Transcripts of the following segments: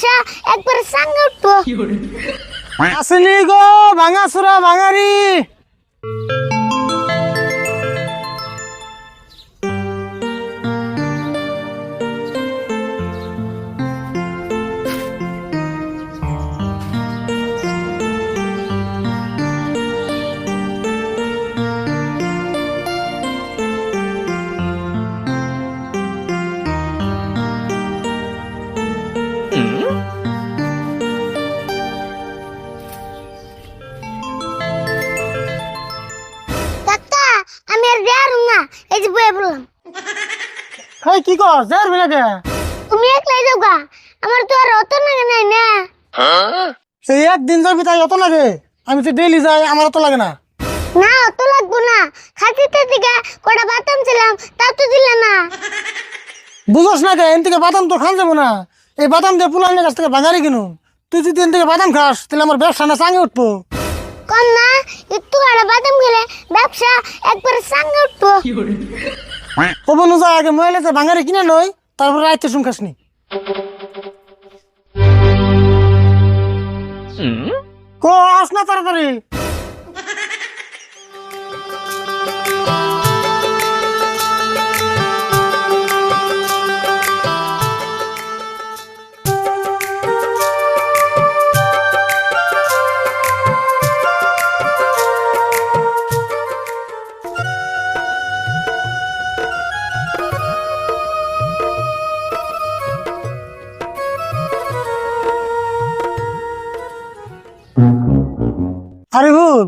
ব্যবসা একবার সাঙ্গে উঠবো। আসেনি গো ভাঙাসুরা ভাঙারি। বললাম। কি কর যার বেলাকে। তুমি একলাই যাও গা আমার তো আর অত নাই না? সেই একদিন যাবি তাই অত লাগে? আমি তো ডেইলি যাই আমার অত লাগে না। না অত লাগবো না। খাতিতে দিকে কটা বাতাম ছিলাম তাও তো দিলে না। বুঝোস না কে এন থেকে বাদাম তো খান যাব না। এই বাদাম দিয়ে পুলানের কাছ থেকে ভাঙারি কিনুন তুই যদি এন থেকে বাদাম খাস তাহলে আমার ব্যবসা না সাঙ্গে উঠবো। একটু কটা বাদাম খেলে ব্যবসা একবার সাঙ্গে উঠবো। ও বনু যা আগে মহিলাতে ভাঙারি কিনে নই তারপর রাইতে শুন খাসনি কো আস না তাড়াতাড়ি। আরে ভুল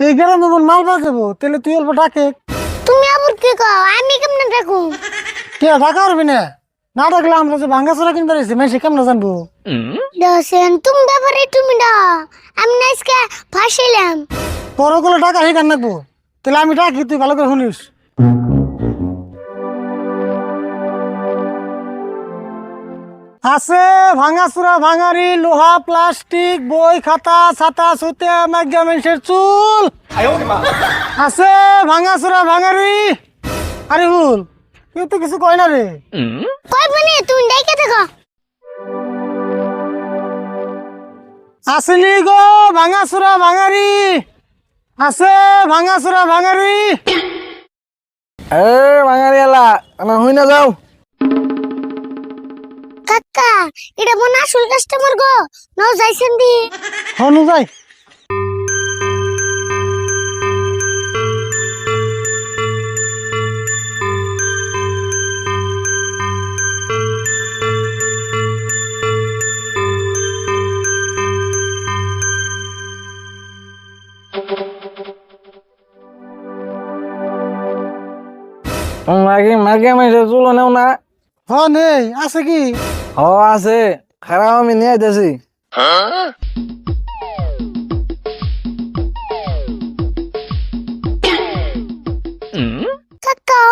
এই গ্রামে বোন মাল যাব তাহলে তুই অল্প ডাকে। তুমি আবার কি কও? আমি কেমনে ডাকু? কে ডাকা পারবি না? না ডাকলে আমরা যে ভাঙ্গা চোরা কিনতে পারছি মেসে কেমন জানব? দশেন তুমি ব্যাপারে তুমি না আমি না আজকে ফাঁসিলাম। তোর ওগুলো টাকা হেকার নাকবো। তাহলে আমি ডাকি তুই ভালো করে শুনিস। আছে ভাঙাচুরা ভাঙারি লোহা প্লাস্টিক বই খাতা ছাতা সুতে মাগ্যা মানুষের চুল। আছে ভাঙাচুরা ভাঙারি। আরে ভুল কেউ তো কিছু কয় না রে। কই মানে তুমি দেখে দেখো আসেনি গো ভাঙাচুরা ভাঙারি। আছে ভাঙাচুরা ভাঙারি। এ বাঙালি এলা না হই না যাও। কাকা এটা মনে আসল কাস্টমার গো। নাও যাইছেন দি হনু যাই। তোমরা কি মার্কে মাইছে চুলো নেও না। হ নেই আছে কি? হ আছে। খারাপ আমি নিয়ে আইতেছি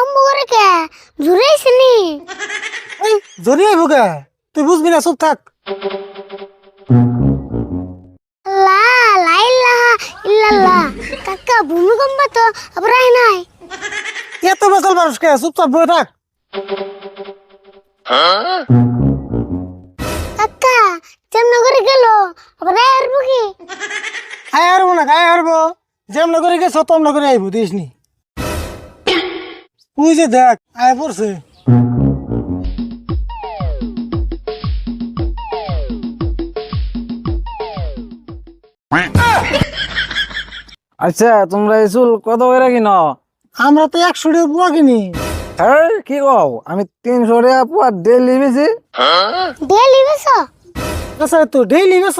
অম্ব করে কে জড়িয়ে তুই বুঝবি না চুপ থাক। লা লা ইলাহা ইল্লাল্লাহ কাকা ভূমিকম্প তো আবার নাই। এত বেসাল মানুষ কে চুপচাপ বয়ে থাক। আবার আয় আসব কি? আয় হারবো না আয় হারবো। যেমন করে গেছ তমন করে আইবো দিস তুই যে দেখ আয় পড়ছে। আচ্ছা তোমরা এই চুল কত করে কিন? আমরা তো একশো টাকা বুয়া কিনি। এই কি কও? আমি তিনশো টাকা পুয়া ডেলি বেশি ডেলি আচ্ছা তো ডেইলি বেছ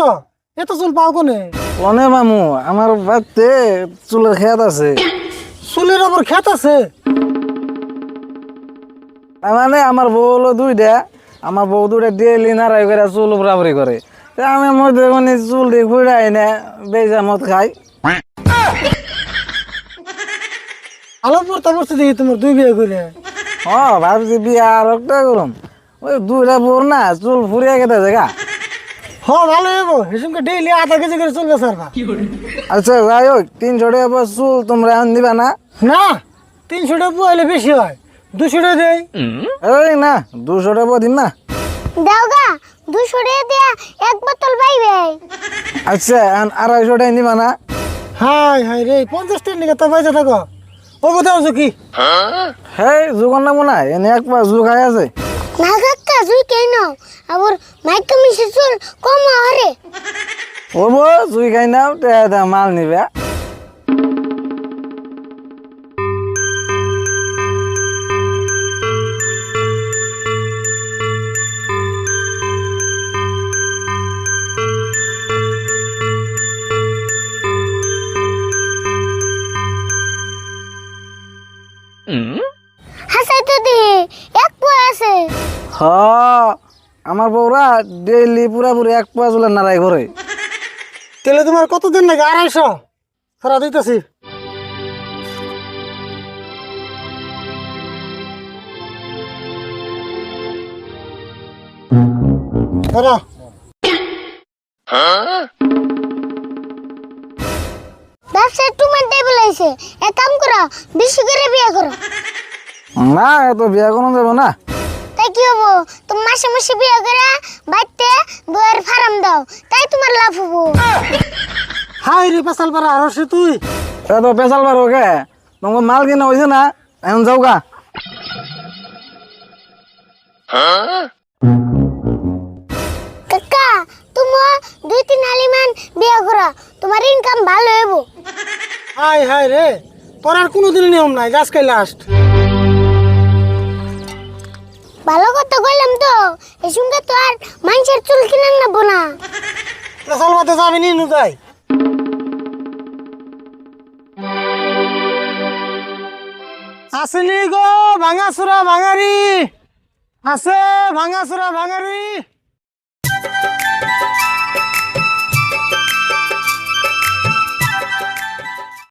এত চুল পাও কোনে? কনে মামু আমার বাড়িতে চুলের খেত আছে। চুলের ওপর খেত আছে? তার মানে আমার বউ হলো দুইটা আমার বউ দুইটা ডেলি নাড়াই করে চুল বরাবরি করে। তা আমি মধ্যে মানে চুল দিয়ে ঘুরাই না বেজা মত খাই। আলো পড়তে পড়তে দেখি তোমার দুই বিয়ে করে। হ ভাবছি বিয়া আর একটা করুম। ওই দুইটা বোর না চুল ফুরিয়ে গেতে জায়গা হ ভালো হইবো। হিসুমকে ডেইলি আধা কেজি করে চলবে সারবা আচ্ছা যাই হোক তিনশো টাকা চুল তোমরা এখন দিবা না? না তিনশো টাকা বেশি হয়। দুশো টাকা এই না দুশো টাকা দিন না? দেওগা দুশো টাকা দিয়া এক বোতল পাইবে। আচ্ছা এখন আড়াইশো টাকা নিবা না? হাই হাই রে পঞ্চাশ টাকা নিকে তো পয়সা থাকো। ও কোথাও কি? হ্যাঁ জোগান না মনে হয় এনে এক পা জু আছে। না কাকা জুই কেন আবার মাইকে মিশে চল, কম আরে ও বো জুই খাই তে মাল নিবে। আমার বউরা ডেইলি পুরাপুরি এক পা চুলের নাড়াই করে। তাহলে তোমার কতদিন লাগে? আড়াইশো? সারা দিতেছি। টেবিল এক কাম করো বেশি করে বিয়ে করো। না এত বিয়া কোনো যাব না। তাই কি হব? তুমি মাসে মাসে বিয়ে করে বাড়িতে বইয়ের ফার্ম দাও তাই তোমার লাভ হব। হাই রে পেশাল পারা হরসে তুই? এত পেশাল বার ওকে তোমাকে মাল কিনা হয়েছে না এখন যাও গা। কাকা তুমি দুই তিন আলিমান বিয়ে করো তোমার ইনকাম ভালো হইব। হাই হাই রে তোর আর কোনোদিন নিয়ম নাই গাছ খাই লাস্ট ভালো কথা কইলাম তো এই সঙ্গে তো আর মানুষের চুল কিনে নেব না। পেশাল মাতে যাবি নি নু যাই আসেনি গো ভাঙাসুরা ভাঙারি। আছে ভাঙাসুরা ভাঙারি।